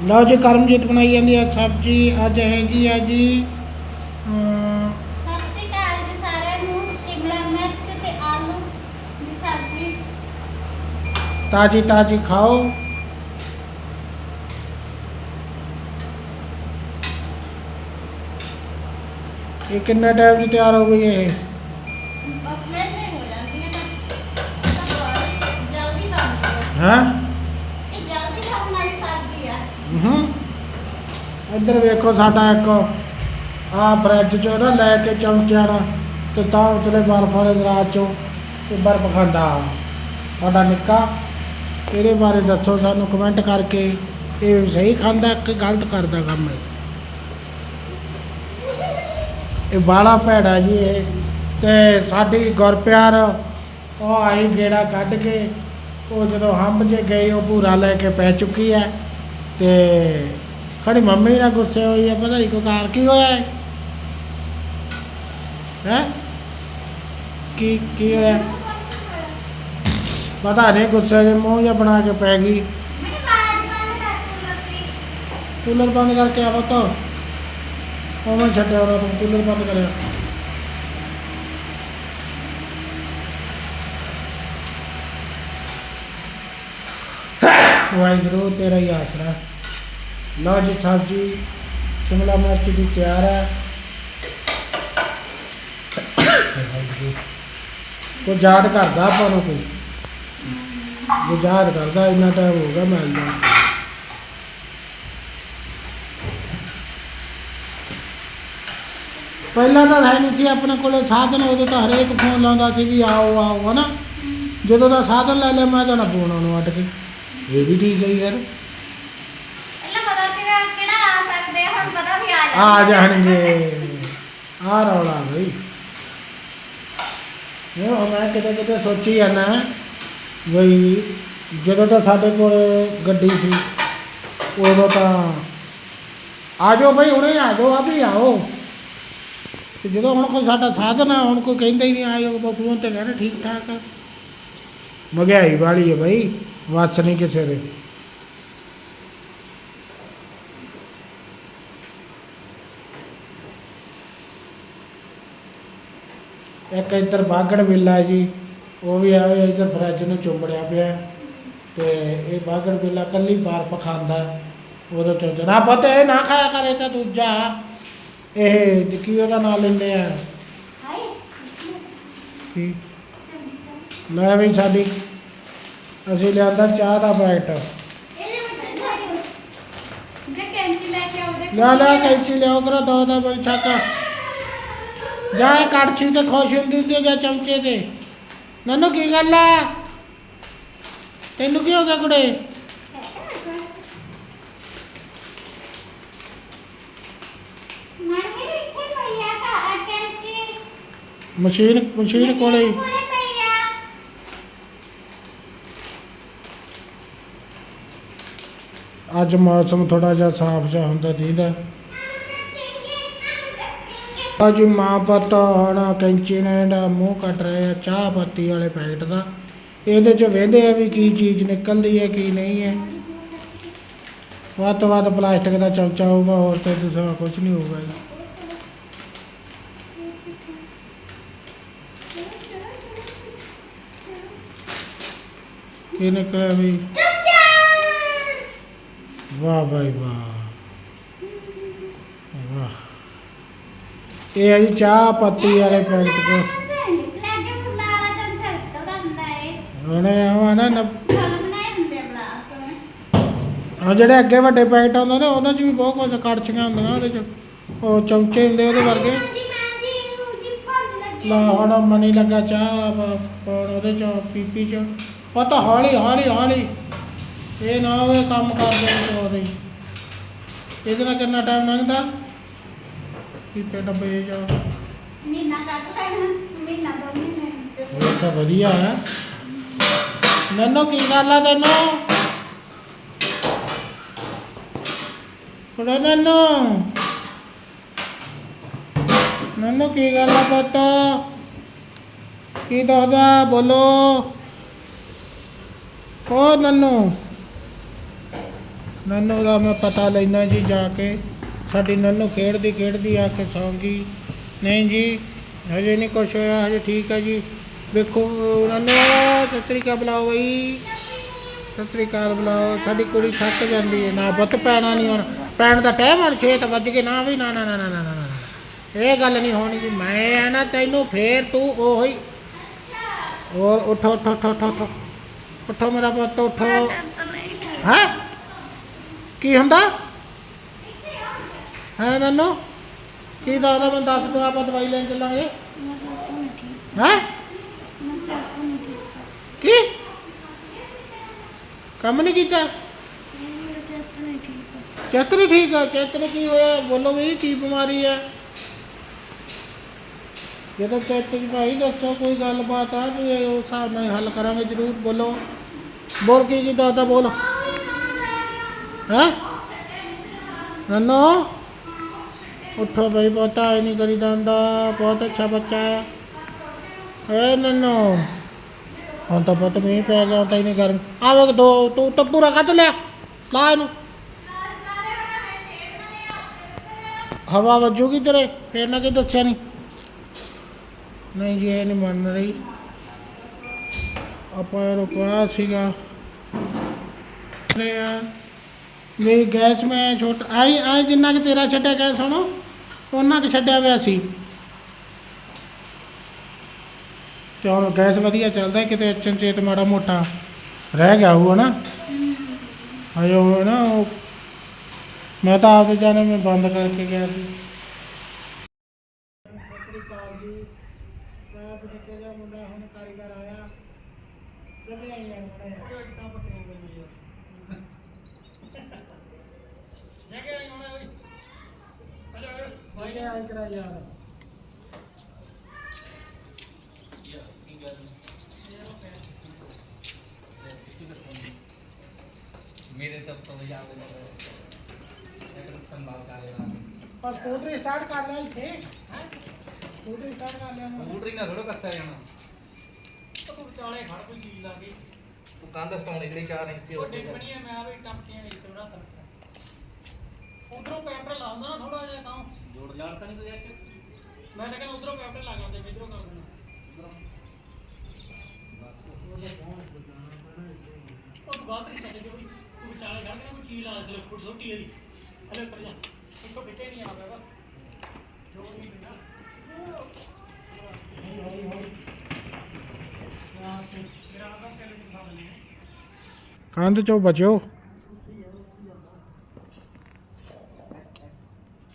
ਲਓ ਜੀ ਕਰਮਜੀਤ ਬਣਾਈ ਜਾਂਦੀ ਹੈ ਸਬਜੀ ਅੱਜ ਹੈਗੀ ਆ ਜੀ ਸਤਿ ਸ਼੍ਰੀ ਅਕਾਲ ਜੀ ਸਾਰਿਆਂ ਨੂੰ ਸ਼ਿਮਲਾ ਮਿਰਚ ਤੇ ਆਲੂ ਦੀ ਸਬਜ਼ੀ। ਤਾਜੀ ਤਾਜੀ ਖਾਓ। ਇਹ ਕਿੰਨੇ ਟਾਈਮ 'ਚ ਤਿਆਰ ਹੋ ਗਈ ਇਹ? ਬਸ ਵੇਲੇ ਹੋ ਜਾਂਦੀ ਹੈ ਤਾਂ ਜਲਦੀ ਬਣਦੀ ਹੈ ਹਾਂ ਇਹ ਜਲਦੀ ਬਣਨ ਵਾਲੀ ਸਬਜ਼ੀ ਆ ਹੂੰ। ਇੱਧਰ ਵੇਖੋ ਸਾਡਾ ਇੱਕ ਆ ਬ੍ਰੈਡ ਚੋਂ ਨਾ ਲੈ ਕੇ ਚਮਚਿਆਂ ਨਾਲ ਤੇ ਤਾਂ ਉਤਲੇ ਬਰਫ ਵਾਲੇ ਦਰਾਜ ਚੋਂ ਤੇ ਬਰਫ ਖਾਂਦਾ। ਸਾਡਾ ਨਿੱਕਾ, ਇਹਦੇ ਬਾਰੇ ਦੱਸੋ ਸਾਨੂੰ ਕਮੈਂਟ ਕਰਕੇ। ਇਹ ਸਹੀ ਖਾਂਦਾ ਕਿ ਗਲਤ ਕਰਦਾ ਕੰਮ ਹੈ ਇਹ ਬਾਲਾ ਭੈੜਾ ਜੀ ਇਹ। ਤੇ ਸਾਡੀ ਗੁਰਪਿਆਰ, ਉਹ ਆਈ ਗੇੜਾ ਕੱਢ ਕੇ, ਉਹ ਜਦੋਂ ਹੰਬ ਜੇ ਗਈ, ਉਹ ਪੂਰਾ ਲੈ ਕੇ ਪੈ ਚੁੱਕੀ ਹੈ। ਤੇ ਖੜੀ ਮੰਮੀ ਨਾਲ ਗੁੱਸੇ ਹੋਈ ਆ, ਪਤਾ ਨਹੀਂ ਕੋ ਕਾਰ ਕੀ ਹੋਇਆ ਹੈ ਹੈ? ਕੀ ਕੀ ਹੋਇਆ? ਪਤਾ ਨਹੀਂ ਗੁੱਸੇ ਦੇ ਮੂੰਹ ਜਿਹਾ ਬਣਾ ਕੇ ਪੈ ਗਈ। ਮੈਨੂੰ ਬੰਦ ਕੂਲਰ ਬੰਦ ਕਰਕੇ ਆਵਾ ਤਾਂ ਉਹ ਛੱਡਿਆ ਉਹ ਤੂੰ, ਕੂਲਰ ਬੰਦ ਕਰਿਆ। ਵਾਹਿਗੁਰੂ, ਤੇਰਾ ਹੀ ਆਸਰਾ। ਲਓ ਜੀ ਸਬਜੀ, ਸ਼ਿਮਲਾ ਮਿਰਚ ਦੀ ਤਿਆਰ ਹੈ। ਵਾਹਿਗੁਰੂ। ਯਾਦ ਕਰਦਾ ਆਪਾਂ ਨੂੰ ਕੋਈ? ਜੋ ਯਾਦ ਕਰਦਾ, ਇੰਨਾ ਟਾਈਮ ਹੋ ਗਿਆ ਮੈਂ ਆਇਆ ਪਹਿਲਾਂ ਤਾਂ ਹੈ ਨਹੀਂ ਸੀ ਆਪਣੇ ਕੋਲੇ ਸਾਧਨ, ਉਦੋਂ ਤਾਂ ਹਰੇਕ ਫੋਨ ਲਾਉਂਦਾ ਸੀ ਵੀ ਆਓ ਆਓ, ਹਨਾ? ਜਦੋਂ ਦਾ ਸਾਧਨ ਲੈ ਲਿਆ, ਮੈਂ ਤਾਂ ਨਾ ਫੋਨ ਉਹਨੂੰ ਅੱਡ ਕੇ। ਇਹ ਵੀ ਠੀਕ ਹੈ ਯਾਰ। ਪਹਿਲਾਂ ਪਤਾ ਸੀਗਾ ਕਿਹੜਾ ਆ ਸਕਦੇ ਆ, ਹੁਣ ਪਤਾ ਵੀ ਆ ਆ ਜਾਣਗੇ। ਜਾਣਗੇ। ਆ ਰੌਲਾ ਬਈ। ਇਹ ਮੈਂ ਕਿਤੇ ਕਿਤੇ ਸੋਚੀ ਜਾਂਦਾ ਬਈ ਜਦੋਂ ਤਾਂ ਸਾਡੇ ਕੋਲ ਗੱਡੀ ਸੀ ਉਦੋਂ ਤਾਂ ਆ ਜਾਓ ਬਈ ਹੁਣੇ ਆ ਜਾਓ ਆ ਵੀ ਆਓ। ਤੇ ਜਦੋਂ ਹੁਣ ਕੋਈ ਸਾਡਾ ਸਾਧਨ ਆ ਹੁਣ ਕੋਈ ਕਹਿੰਦਾ ਹੀ ਨਹੀਂ ਆਇਓ ਫੋਨ ਤੇ ਕਹਿੰਦੇ ਠੀਕ ਠਾਕ ਆ। ਮਹਿੰਗਾਈ ਵਾਲੀ ਹੈ ਬਈ। ਵੱਸ ਨਹੀਂ ਕਿਸੇ ਦੇ। ਇੱਕ ਇੱਧਰ ਬਾਗੜ ਹੈ ਜੀ ਉਹ ਵੀ ਆਵੇ ਇੱਧਰ ਫਰਿੱਜ ਨੂੰ ਚੁੰਬੜਿਆ ਪਿਆ ਤੇ ਇਹ ਬਾਗੜ ਬਿੱਲਾ ਕੱਲੀ ਬਰਫ ਖਾਂਦਾ ਉਹਦੇ ਤੋਂ ਜਨਾ ਪਤਾ ਇਹ ਨਾ ਖਾਇਆ ਕਰੇ ਤਾਂ ਦੂਜਾ। ਇਹ ਕੀ ਉਹਦਾ ਨਾਂ ਲੈਂਦੇ ਆ? ਹਾਏ। ਕੀ? ਲੈ ਵੀ ਸਾਡੀ ਅਸੀਂ ਲਿਆਂਦਾ ਚਾਹ ਦਾ ਪੈਕਟ। ਵਿੱਚ ਜੇ ਕੈਂਚੀ ਲਿਆਓ ਕਰੋ ਦੋ ਦਾ ਬੜੀ ਛਾਕਾ। ਜਾ ਇਹ ਕੜਛੀ ਤੇ ਖੁਸ਼ ਹੁੰਦੀ ਹੁੰਦੀ ਹੈ ਜਾਂ ਚਮਚੇ ਤੇ? ਨਨੂ ਕੀ ਗੱਲ ਆ? ਤੈਨੂੰ ਕੀ ਹੋ ਗਿਆ ਕੁੜੇ? ਮਸ਼ੀਨ ਮਸ਼ੀਨ ਕੋਲੇ ਹੀ। ਕੋਲੇ ਪਈ ਆ ਅੱਜ ਮੌਸਮ ਥੋੜਾ ਜਿਹਾ ਸਾਫ਼ ਜਿਹਾ ਹੁੰਦਾ ਦੀਦਾ। ਅੱਜ ਮਾਂ ਪੁੱਤ ਹੁਣ ਕੈਂਚੀ ਨਾਲ ਇਹਦਾ ਮੂੰਹ ਕੱਟ ਰਹੇ ਆ, ਚਾਹ ਪੱਤੀ ਵਾਲੇ ਪੈਕਟ ਦਾ। ਇਹਦੇ ਚ ਵੇਂਦੇ ਆ ਵੀ ਕੀ ਚੀਜ਼ ਨਿਕਲਦੀ ਹੈ, ਕੀ ਨਹੀਂ ਹੈ। ਵੱਧ ਤੋਂ ਵੱਧ ਪਲਾਸਟਿਕ ਦਾ ਚਮਚਾ ਹੋਊਗਾ, ਹੋਰ ਤੇ ਦੂਸਰਾ ਕੁਝ ਨਹੀਂ ਹੋਊਗਾ ਜੀ। ਇਹ ਨਿਕਲਿਆ ਵੀ ਵਾਹ ਭਾਈ ਵਾਹ ਵਾਹ ਇਹ ਹੈ ਜੀ ਚਾਹ ਪੱਤੀ ਵਾਲੇ ਪੈਕਟ ਕੋ ਹੁੰਦਾ ਉਹਨੇ ਆਵਾ ਨਾ ਹੁੰਦੇ ਆ ਜਿਹੜੇ ਅੱਗੇ ਵੱਡੇ ਪੈਕਟ ਆਉਂਦੇ ਨੇ ਉਹਨਾਂ 'ਚ ਵੀ ਬਹੁਤ ਕੁਝ ਕੜਛੀਆਂ ਹੁੰਦੀਆਂ ਉਹਦੇ 'ਚ ਉਹ ਚਮਚੇ ਹੁੰਦੇ ਉਹਦੇ ਵਰਗੇ ਲਾ ਹੁਣ ਮਨੀ ਲੱਗਾ ਚਾਹ ਪਾਉਣ ਉਹਦੇ 'ਚ ਪੀਪੀ 'ਚ ਉਹ ਤਾਂ ਹੌਲੀ ਹੌਲੀ ਹੌਲੀ ਇਹ ਨਾ ਹੋਵੇ ਕੰਮ ਕਰਦੇ ਨੇ ਉਹਦੇ ਹੀ। ਇਹਦੇ ਨਾਲ ਕਿੰਨਾ ਟਾਈਮ ਲੰਘਦਾ? ਪੀਪੇ ਡੱਬੇ 'ਚ ਮਹੀਨਾ ਕੱਟ ਲੈਣਾ ਮਹੀਨਾ ਦੋ ਮਹੀਨੇ। ਇਹ ਤਾਂ ਵਧੀਆ ਹੈ। ਨੰਨੋ ਕੀ ਗੱਲ ਆ ਤੈਨੂੰ? ਕੁੜੇ ਨੰਨੋ। ਨੰਨੋ ਕੀ ਗੱਲ ਆ ਪੁੱਤ? ਕੀ ਦੱਸਦਾ? ਬੋਲੋ। ਓ ਨੰਨੂ। ਨੰਨੂ ਦਾ ਮੈਂ ਪਤਾ ਲੈਣਾ ਜੀ ਜਾ ਕੇ। ਸਾਡੀ ਨੰਨੂ ਖੇਡਦੀ ਖੇਡਦੀ ਆ ਕੇ ਸੌਂ ਗਈ। ਨਹੀਂ ਜੀ ਹਜੇ ਨਹੀਂ ਕੁਛ ਹੋਇਆ ਹਜੇ ਠੀਕ ਹੈ ਜੀ। ਵੇਖੋ ਨੰਨੂ ਸਤਿ ਸ੍ਰੀ ਅਕਾਲ ਬੁਲਾਓ ਬਈ। ਸਤਿ ਸ੍ਰੀ ਅਕਾਲ ਬੁਲਾਓ। ਸਾਡੀ ਕੁੜੀ ਥੱਕ ਜਾਂਦੀ ਹੈ ਨਾ ਬੁੱਤ ਪੈਣਾ ਨਹੀਂ ਹੁਣ। ਪੈਣ ਦਾ ਟਾਈਮ ਹੁਣ 6 ਵੱਜ ਗਏ। ਨਾ ਵੀ ਨਾ ਨਾ ਨਾ ਨਾ ਨਾ। ਇਹ ਗੱਲ ਨਹੀਂ ਹੋਣੀ ਜੀ। ਮੈਂ ਆ ਨਾ ਤੈਨੂੰ ਫੇਰ ਤੂੰ ਉਹੀ। ਉਠੋ ਉਠੋ ਉਠੋ ਉਠੋ ਉਠੋ। ਉਠੋ ਮੇਰਾ ਪੁੱਤ ਉਠੋ। ਹੈ? ਕੀ ਹੁੰਦਾ? ਹੈ ਨੰਨੂ? ਕੀ ਦੱਸਦਾ ਮੈਂ ਦੱਸ ਤੂੰ ਆਪਾਂ ਦਵਾਈ ਲੈਣ ਚੱਲਾਂਗੇ। ਹੈ? ਕੀ? ਕੰਮ ਨਹੀਂ ਕੀਤਾ? ਚੇਤਨ ਠੀਕ ਹੈ ਚੇਤਨ ਕੀ ਹੋਇਆ? ਬੋਲੋ ਵੀ ਕੀ ਬਿਮਾਰੀ ਹੈ ਜੇ ਤਾਂ ਚੇਤਨ ਭਾਈ ਦੱਸੋ ਕੋਈ ਗੱਲਬਾਤ ਆ ਤੇ ਉਸ ਹਿਸਾਬ ਨਾਲ ਹੱਲ ਕਰਾਂਗੇ ਜ਼ਰੂਰ ਬੋਲੋ। ਬੋਲ ਕੀ ਕੀ ਦੱਸਦਾ ਬੋਲ। ਹੈ? ਨੰਨੋ, ਉੱਠੋ ਭਾਈ ਬਹੁਤਾ, ਇਹ ਨਹੀਂ ਕਰੀਦਾ ਹੁੰਦਾ ਬਹੁਤ ਅੱਛਾ ਬੱਚਾ ਹੈ। ਏ ਨੰਨੋ, ਹੁਣ ਤਾਂ ਬਹੁਤ ਮੀਂਹ ਪੈ ਗਿਆ, ਹੁਣ ਤਾਂ ਹੀ ਨਹੀਂ ਗਰਮ ਆਵੇ ਦੋ, ਤੂੰ ਤਾਂ ਪੂਰਾ ਕੱਢ ਲਿਆ, ਲਾ ਇਹਨੂੰ। ਹਵਾ ਵੱਜੂਗੀ ਤੇਰੇ, ਫੇਰ ਨਾ ਕੀ ਦੱਸਿਆ ਨਹੀਂ ਨਹੀਂ ਜੀ, ਇਹ ਨਹੀਂ ਮੰਨ ਰਹੀ। ਆਪਾਂ ਇਹ ਸੀਗਾ। ਮੇਰੀ ਗੈਸ ਮੈਂ ਛੋਟ ਆਈ ਆਈ ਜਿੰਨਾ ਕਿ ਤੇਰਾ ਛੱਡਿਆ ਗੈਸ ਸੁਣੋ ਉਹਨਾਂ ਕਿ ਛੱਡਿਆ ਹੋਇਆ ਸੀ। ਤੇ ਹੁਣ ਗੈਸ ਵਧੀਆ ਚੱਲਦਾ, ਕਿਤੇ ਚੰਚੇਤ ਮਾੜਾ ਮੋਟਾ ਰਹਿ ਗਿਆ ਹੋਊ ਨਾ ਹਜੇ ਉਹ ਨਾ ਉਹ ਮੈਂ ਤਾਂ ਆਪਦੇ ਜਾਣੇ ਮੈਂ ਬੰਦ ਕਰਕੇ ਗਿਆ ਸੀ। ਮੈਂ ਬੁੱਢੇ ਜਿਹਾ ਮੁੰਡਾ, ਹੁਣ ਕਾਰੀਗਰ ਆਇਆ। ਚੱਲੇ ਆਈ ਆ ਮੁੰਡਾ ਯਾਰ ਇੱਟਾਂ ਪੱਟੀਆਂ ਗਈਆਂ ਲੈ ਕੇ ਆਈ ਹੁਣ ਓਏ ਭਾਈ ਆਈ ਕਰਾ ਯਾਰ। ਮੇਰੇ ਤਾਂ ਤੋਂ ਯਾਦ ਨਹੀਂ ਇੱਕ ਸੰਭਾਲ ਕਰ। ਲੈਣਾ ਬਸ ਸਕੂਟਰੀ ਸਟਾਰਟ ਕਰ ਲਿਆ ਇੱਥੇ। ਹੈ ਸਕੂਟਰੀ ਸਟਾਰਟ ਕਰ ਲਿਆ ਸਕੂਟਰੀ ਨਾਲ ਥੋੜਾ ਕੱਸਿਆ ਜਾਣਾ। ਤੂੰ ਵਿਚਾਲੇ ਖੜ ਕੋਈ ਚੀਜ਼ ਲਾ ਕੇ। ਤੂੰ ਕੰਧ ਸਟਾਉਣੀ ਜਿਹੜੀ 4 ਇੰਚ ਉਹ ਡਿੱਗ ਪਣੀ ਮੈਂ ਆ ਵੀ ਟੱਪਤੀਆਂ ਨਹੀਂ ਸੋੜਾ ਤੱਕ ਉਧਰੋਂ ਪੈਪਰ ਲਾਉਂਦਾ ਨਾ ਥੋੜਾ ਜਿਹਾ ਤਾਂ। ਜੋੜ ਜਾੜ ਤਾਂ ਨਹੀਂ ਤੂੰ ਯਾਰ ਮੈਂ ਤਾਂ ਕਹਿੰਦਾ ਉਧਰੋਂ ਪੈਪਰ ਲਾ ਜਾਂਦੇ ਇਧਰੋਂ ਕਰ ਦੇਣਾ ਉਹ ਤੂੰ ਗਲਤ ਨਹੀਂ ਕਰਦੇ ਕੋਈ ਤੂੰ ਵਿਚਾਲੇ ਖੜ ਕੇ ਨਾ ਕੋਈ ਚੀਜ਼ ਲਾ ਚਲੇ ਫੁੱਟ ਛੋਟੀ ਇਹਦੀ ਹਲੇ ਉੱਪਰ ਜਾ। ਇੱਥੋਂ ਕਿਤੇ ਨਹੀਂ ਆਵੇਗਾ ਜੋ ਵੀ ਨਾ ਮੇਰਾ ਆਦਮ ਕਿਹੜੇ ਨੂੰ ਖਾ ਲੈਣੇ ਕੰਧ ਚੋਂ ਬਚਿਓ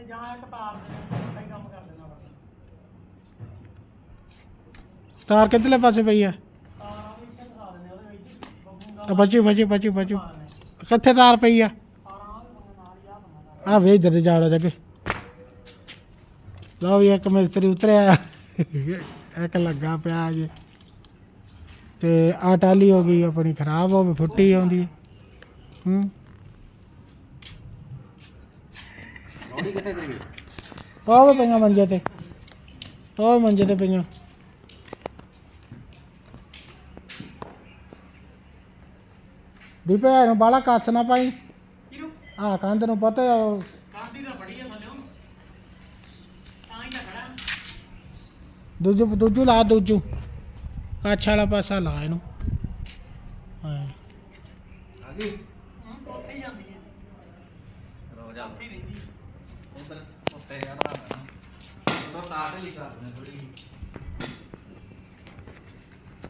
ਤੇ ਜਾਂ ਇੱਕ ਤਾਰ ਦੇ ਕੰਮ ਕਰ ਦੇਣਾ ਵਾ। ਤਾਰ ਕਿੱਧਰਲੇ ਪਾਸੇ ਪਈ ਆ? ਤਾਰਾਂ ਵੀ ਇੱਥੇ ਦਿਖਾ ਦਿੰਦੇ ਉਹਦੇ ਵਿੱਚ ਬੱਬੂ ਆ ਬਚੀ ਬਚੀ ਬਚੀ ਬਚੀ। ਪਾ ਦਿੰਦੇ ਕਿੱਥੇ ਤਾਰ ਪਈ ਆ? ਆ ਵੇ ਇੱਧਰ ਜਾੜਾ ਜਗੇ ਲਓ ਵੀ ਇੱਕ ਮਿਸਤਰੀ ਉਤਰਿਆ। ਇੱਕ ਲੱਗਾ ਪਿਆ ਜੇ। ਤੇ ਆ ਟਾਲੀ ਹੋ ਗਈ ਆਪਣੀ ਖਰਾਬ ਹੋ ਗਈ ਫੁੱਟੀ ਆਉਂਦੀ। ਹੂੰ। ਰੋੜੀ ਕਿੱਥੇ ਤੇਰੀ ਉਹ ਵੀ ਪਈਆਂ ਮੰਜੇ ਤੇ। ਉਹ ਵੀ ਮੰਜੇ ਤੇ ਪਈਆਂ। ਦੀਪੇ ਨੂੰ ਬਾਲਾ ਕੱਸ ਨਾ ਪਾਈ। ਆ ਕੰਧ ਨੂੰ ਪਤਾ। ਉਹ ਕਾਂਦੀ ਦਾ ਬੜੀ ਆ ਥੱਲੇ ਤਾਂ ਹੀ ਤਾਂ ਖੜਾ। ਦੂਜੂ ਦੂਜੂ ਲਾ ਦੂਜੂ। ਕੱਛ ਵਾਲਾ ਪਾਸਾ ਲਾ ਇਹਨੂੰ। ਹਾਂ। ਆ ਗਈ ਉੱਥੇ ਹੀ ਜਾਂਦੀ ਹੈ ਰੋ ਜਾ ਉੱਥੇ ਰਹਿੰਦੀ ਉਧਰ ਉੱਤੇ ਜਾਣਾ ਉਧਰ ਤਾਰ ਢਿੱਲੀ ਕਰ ਦਿੰਦੇ ਥੋੜੀ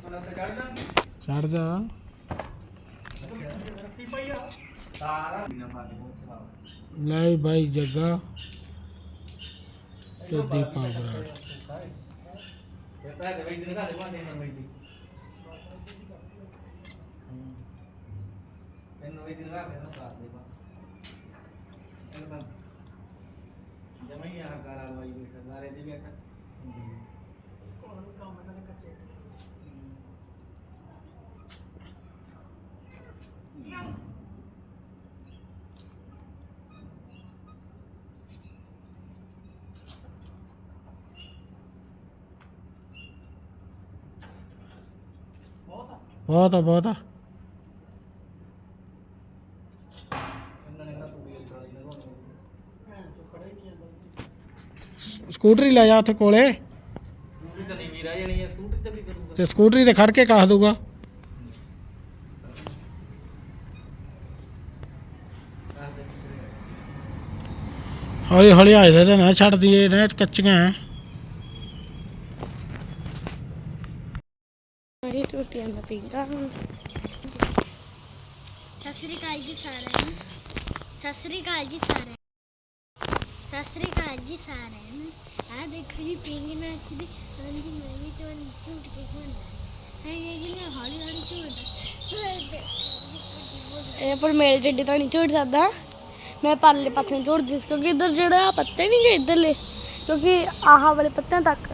ਉਹਨਾਂ ਤੇ ਕੱਢ ਦਾਂ ਚੜ ਜਾ। ਰੱਸੀ ਪਈ ਆ। ਤਾਰ ਬਿਨਾ ਕੇ ਬਹੁਤ ਖਰਾਬ ਲੈ ਭਾਈ ਜੱਗਾ। ਤੇ ਦੀਪਾ ਬਰਾੜ ਇਹ ਤਾਂ ਦੇ ਵਈ ਦਿਨ ਘਾਲੇ ਮਾਨੇ ਨਾ ਵਈ ਦੀ ਦੇ ਦਿਨ ਦਾ ਮੇਰਾ ਸਾਥ ਦੇ ਬਸ। ਇਹ ਮੈਂ ਜਮਾ ਹੀ ਆ ਕਰਾ ਲਵਾਈ ਬੈਠਾ ਸਾਰੇ ਦੀ ਬੈਠਾ। ਕੋਣ ਕੰਮ ਕਰਨੇ ਕੱਚੇ ਬਹੁਤ ਆ ਬਹੁਤ ਆ ਬਹੁਤ ਆ ਇਹਨਾਂ ਨੇ ਕਿਹੜਾ ਪੂਰੀ ਉਤਰਾਲੀ ਨਾ ਕੋਣ ਭੈਣ ਤੋਂ ਖੜਾ ਹੀ ਨਹੀਂ ਜਾਂਦਾ ਸਕੂਟਰੀ ਲੈ ਜਾ ਉੱਥੇ ਕੋਲੇ। ਸਕੂਟਰੀ ਤਾਂ ਨਹੀਂ ਵੀ ਰਹਿ ਜਾਣੀ ਹੈ ਸਕੂਟਰੀ ਤੇ ਵੀ ਕਰੂਗਾ। ਤੇ ਸਕੂਟਰੀ ਤੇ ਖੜ ਕੇ ਕਾਹ ਦੂਗਾ ਹੌਲੀ ਹੌਲੀ ਆਏ ਦੇ ਨਾ ਛੱਡ ਦਈਏ ਨਾ ਕੱਚੀਆਂ ਮੇਰੀ ਟੁੱਟੀਆਂ ਦਾ ਪਿੰਗਾ ਸਤਿ ਸ੍ਰੀ ਅਕਾਲ ਜੀ ਸਾਰਿਆਂ ਨੂੰ। ਸਤਿ ਸ੍ਰੀ ਅਕਾਲ ਜੀ ਸਾਰਿਆਂ ਨੂੰ ਸਤਿ ਸ੍ਰੀ ਅਕਾਲ ਜੀ ਸਾਰਿਆਂ ਨੂੰ। ਆ ਦੇਖੋ ਜੀ, ਪਿੰਗ ਨੱਚਦੀ ਹਾਂਜੀ, ਮੈਂ ਵੀ ਤੁਹਾਨੂੰ ਝੂਟ ਕੇ ਹੁੰਦਾ ਹੈ ਇਹ ਕਿ ਨਾ ਹੌਲੀ ਹੌਲੀ ਝੂਟਦਾ ਇਹ ਪਰ ਮੇਰੇ ਜੱਡੀ ਤਾਂ ਨਹੀਂ ਝੂਟ ਸਕਦਾ। ਮੈਂ ਪਰਲੇ ਪਾਸੇ ਨੂੰ ਝੂਟਦੀ ਸੀ ਕਿਉਂਕਿ ਇੱਧਰ ਜਿਹੜਾ ਪੱਤੇ ਨਹੀਂ ਗਏ ਇੱਧਰਲੇ। ਕਿਉਂਕਿ ਆਹ ਵਾਲੇ ਪੱਤਿਆਂ ਤੱਕ,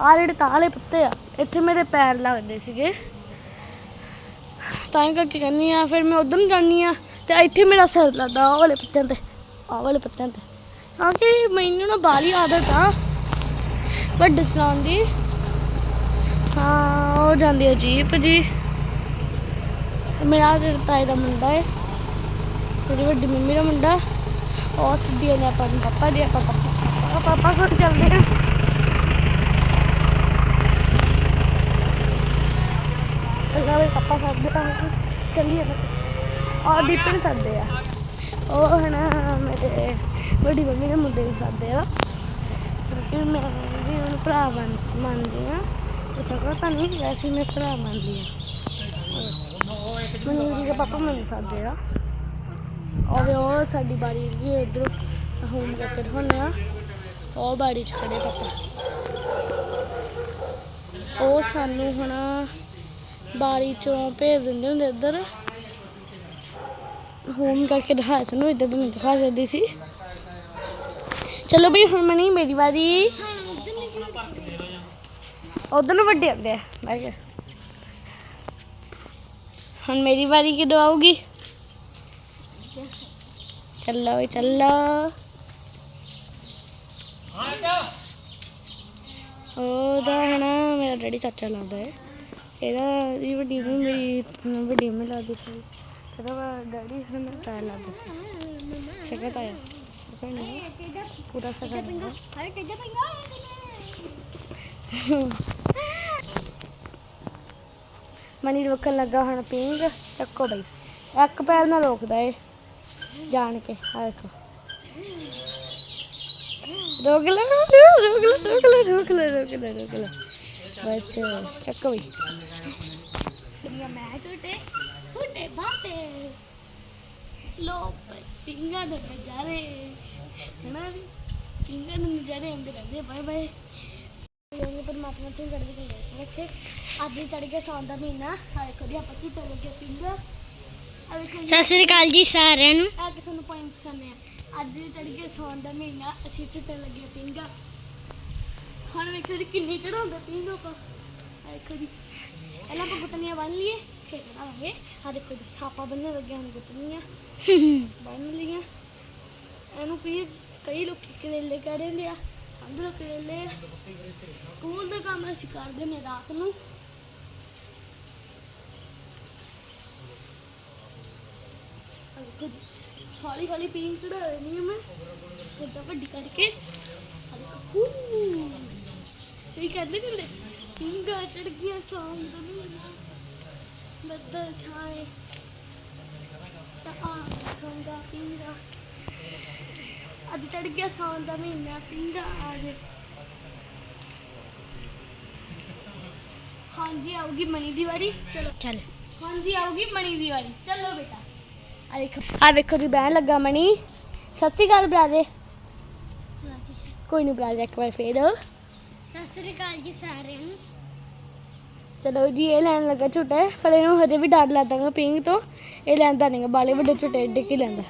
ਆਹ ਜਿਹੜੇ ਤਾਂ ਵਾਲੇ ਪੱਤੇ ਆ, ਇੱਥੇ ਮੇਰੇ ਪੈਰ ਲੱਗਦੇ ਸੀਗੇ। ਤਾਂ ਹੀ ਕਰਕੇ ਕਹਿੰਦੀ ਆ ਫਿਰ ਮੈਂ ਉਧਰ ਨੂੰ ਜਾਂਦੀ ਆ ਤੇ ਇੱਥੇ ਮੇਰਾ ਸਿਰ ਲੱਗਦਾ ਆਹ ਵਾਲੇ ਪੱਤਿਆਂ ਤੇ, ਆਹ ਵਾਲੇ ਪੱਤਿਆਂ ਤੇ। ਕਿਉਂਕਿ ਮੈਨੂੰ ਨਾ ਬਾਲੀ ਆਦਤ ਆ। ਵੱਡੇ ਚਲਾਉਣ ਦੀ। ਹਾਂ ਉਹ ਜਾਂਦੀ ਹੈ ਜੀਪ ਜੀ। ਮੇਰਾ ਜਿਹੜਾ ਤਾਏ ਦਾ ਮੁੰਡਾ ਹੈ ਮੇਰੀ ਵੱਡੀ ਮੰਮੀ ਦਾ ਮੁੰਡਾ। ਉਹ ਸਿੱਧੀ ਨੇ ਆਪਾਂ ਨੂੰ ਪਾਪਾ ਦੀ, ਆਪਾਂ ਪਾਪਾ ਪਾਪਾ ਕੋਲ ਚੱਲਦੇ ਹਾਂ ਅੱਲਾ ਵੀ ਪਾਪਾ ਸਾਡੇ ਤਾਂ ਚੱਲੀਏ ਆ ਨੂੰ ਕਰਦੇ ਆ। ਉਹ ਹੈ ਨਾ ਮੇਰੇ ਵੱਡੀ ਮੰਮੀ ਨੇ ਮੁੰਡੇ ਨੂੰ ਕਰਦੇ ਆ। ਕਿਉਂਕਿ ਮੈਂ ਵੀ ਉਹਨੂੰ ਭਰਾ ਮੰਨ ਮੰਨਦੀ ਆ। ਤੇ ਸਕਾ ਤਾਂ ਵੈਸੇ ਮੈਂ ਭਰਾ ਮੰਨਦੀ ਆ। ਮੈਨੂੰ ਜੀ ਦੇ ਪਾਪਾ ਮੈਨੂੰ ਸਕਦੇ ਔਰ ਉਹ ਸਾਡੀ ਬਾਰੀ ਜੀ ਇਧਰ ਹੋਮ ਕਰਕੇ ਦਿਖਾਉਂਦੇ ਆ। ਉਹ ਬਾਰੀ 'ਚ ਖੜੇ ਪਾਪਾ। ਉਹ ਸਾਨੂੰ ਹੁਣ ਬਾਰੀ ਚੋਂ ਭੇਜ ਦਿੰਦੇ ਹੁੰਦੇ ਇੱਧਰ। ਹੋਮ ਕਰਕੇ ਦਿਖਾਇਆ ਸਾਨੂੰ ਇੱਧਰ ਤੋਂ ਦਿਖਾ ਸਕਦੀ ਸੀ। ਚਲੋ ਬਈ, ਹੁਣ ਮਨੀ ਮੇਰੀ ਵਾਰੀ। ਉਧਰ ਨੂੰ ਵੱਡੇ ਆਉਂਦੇ ਆ ਮੈਂ ਕਿਹਾ ਹੁਣ ਮੇਰੀ ਵਾਰੀ ਕਿਦੋਂ ਆਊਗੀ? ਚੱਲੋ ਵੀ ਚੱਲੋ। ਉਹਦਾ ਹੈ ਮੇਰਾ ਡੈਡੀ ਚਾਚਾ ਲਾਉਂਦਾ ਹੈ ਇਹਦਾ ਇਹ ਵੱਡੀ ਨੂੰ ਮੇਰੀ ਵੱਡੀ ਮੰਮੀ ਲੱਗਦੀ ਸੀ ਇਹਦਾ ਡੈਡੀ ਹੈ ਮੇਰਾ ਤਾਇਆ ਸੀ ਸਕਾ ਤਾਇਆ। ਸਕਾ ਨਹੀਂ ਪੂਰਾ ਮਨੀ ਰੋਕਣ ਲੱਗਾ ਹੁਣ ਪਿੰਗ ਚੱਕੋ ਬਈ ਇੱਕ ਪੈਰ ਨਾਲ ਰੋਕਦਾ ਏ ਜਾਣ ਕੇ ਆ ਦੇਖੋ ਰੋਕ ਲੈ ਰੋਕ ਲੈ ਰੋਕ ਲੈ ਰੋਕ ਲੈ ਰੋਕ ਲੈ ਰੋਕ ਲੈ ਬਸ ਚੱਕੋ ਬਈ ਦੁਨੀਆ ਮੈਂ ਝੂਟੇ ਝੂਟੇ ਬਾਤੇ ਲੋ ਪਿੰਗਾ ਦੇ ਨਜ਼ਾਰੇ ਹਨਾ ਵੀ ਪਿੰਗਾ ਦੇ ਨਜ਼ਾਰੇ ਆਉਂਦੇ ਰਹਿੰਦੇ ਬਾਏ ਬਾਏ। ਲੋਗੇ ਪਰਮਾਤਮਾ ਤੋਂ ਚੜ੍ਹਦੀ ਕਲਾ ਵਿੱਚ ਰੱਖੇ। ਅੱਜ ਹੀ ਚੜ੍ਹ ਗਿਆ ਸਾਉਣ ਦਾ ਮਹੀਨਾ। ਆ ਵੇਖੋ ਜੀ ਆਪਾਂ ਝੂਟੇ ਲੱਗੇ ਪਿੰਗਾ ਆ ਵੇਖੋ ਜੀ। ਸਤਿ ਸ੍ਰੀ ਅਕਾਲ ਜੀ ਸਾਰਿਆਂ ਨੂੰ। ਆ ਕੇ ਤੁਹਾਨੂੰ ਪੁਆਇੰਟਸ ਕਰਨੇ ਆ। ਅੱਜ ਵੀ ਚੜ ਗਿਆ ਸੌਣ ਦਾ ਮਹੀਨਾ ਅਸੀਂ ਝੁੱਟਣ ਲੱਗੇ ਪਿੰਗਾ ਹੁਣ ਵੇਖੋ ਜੀ ਕਿੰਨੀ ਚੜਾਉਂਦੇ ਆਪਾਂ। ਗੁੱਤਨੀਆਂ ਬੰਨ ਲਈਏ ਫਿਰ ਬਣਾਵਾਂਗੇ ਆ ਦੇਖੋ ਜੀ ਥਾਪਾ ਬੰਨਣ ਲੱਗੇ ਹਨ ਗੁੱਤਨੀਆਂ। ਬੰਨ ਲਈਆਂ। ਇਹਨੂੰ ਕਈ ਕਈ ਲੋਕ ਕਰੇਲੇ ਕਹਿ ਦਿੰਦੇ ਆ, ਅੰਦਰ ਕਰੇਲੇ ਆ। ਸਕੂਲ ਦਾ ਕੰਮ ਅਸੀਂ ਕਰਦੇ ਨੇ ਰਾਤ ਨੂੰ। ਹੌਲੀ ਹੌਲੀ ਪੀਣ ਚੜਾ ਰਹੀ ਆ ਮੈਂ। ਕਿੱਦਾਂ ਵੱਡੀ ਕਰਕੇ। ਆ ਦੇਖੋ ਇਹ ਕਹਿੰਦੇ ਨਹੀਂ ਹੁੰਦੇ, ਪਿੰਗਾ ਚੜ ਗਿਆ ਸੌਂ ਦਾ ਬੱਦਲ ਛਾਏ। ਤਾਂ ਆ ਸੌਂਦਾ ਪਿੰਗਾ ਅੱਜ ਚੜ ਗਿਆ ਸੌਂ ਦਾ ਮਹੀਨਾ ਪਿੰਗਾ ਆ ਜੇ। ਹਾਂਜੀ ਆਊਗੀ ਮਣੀ ਦੀ ਵਾਰੀ ਚਲੋ। ਚੱਲ। ਹਾਂਜੀ ਆਊਗੀ ਮਣੀ ਦੀ ਵਾਰੀ ਚਲੋ ਬੇਟਾ। ਆ ਵੇਖੋ ਆ ਵੇਖੋ ਜੀ ਬਹਿਣ ਲੱਗਾ ਮਣੀ। ਸਤਿ ਸ਼੍ਰੀ ਅਕਾਲ ਬੁਲਾ ਦੇ ਕੋਈ ਨਹੀਂ ਬੁਲਾ ਦੇ ਇੱਕ ਵਾਰ ਫੇਰ। ਸਤਿ ਸ੍ਰੀ ਅਕਾਲ ਜੀ ਸਾਰਿਆਂ ਨੂੰ। ਚਲੋ ਜੀ ਇਹ ਲੈਣ ਲੱਗਾ ਝੂਟੇ ਪਰ ਇਹਨੂੰ ਹਜੇ ਵੀ ਡਰ ਲੱਗਦਾ ਪਿੰਗ ਤੋਂ। ਇਹ ਲੈਂਦਾ ਨਹੀਂਗਾ ਬਾਲੇ ਵੱਡੇ ਝੂਟੇ ਏਡੇ ਕੀ ਲੈਂਦਾ।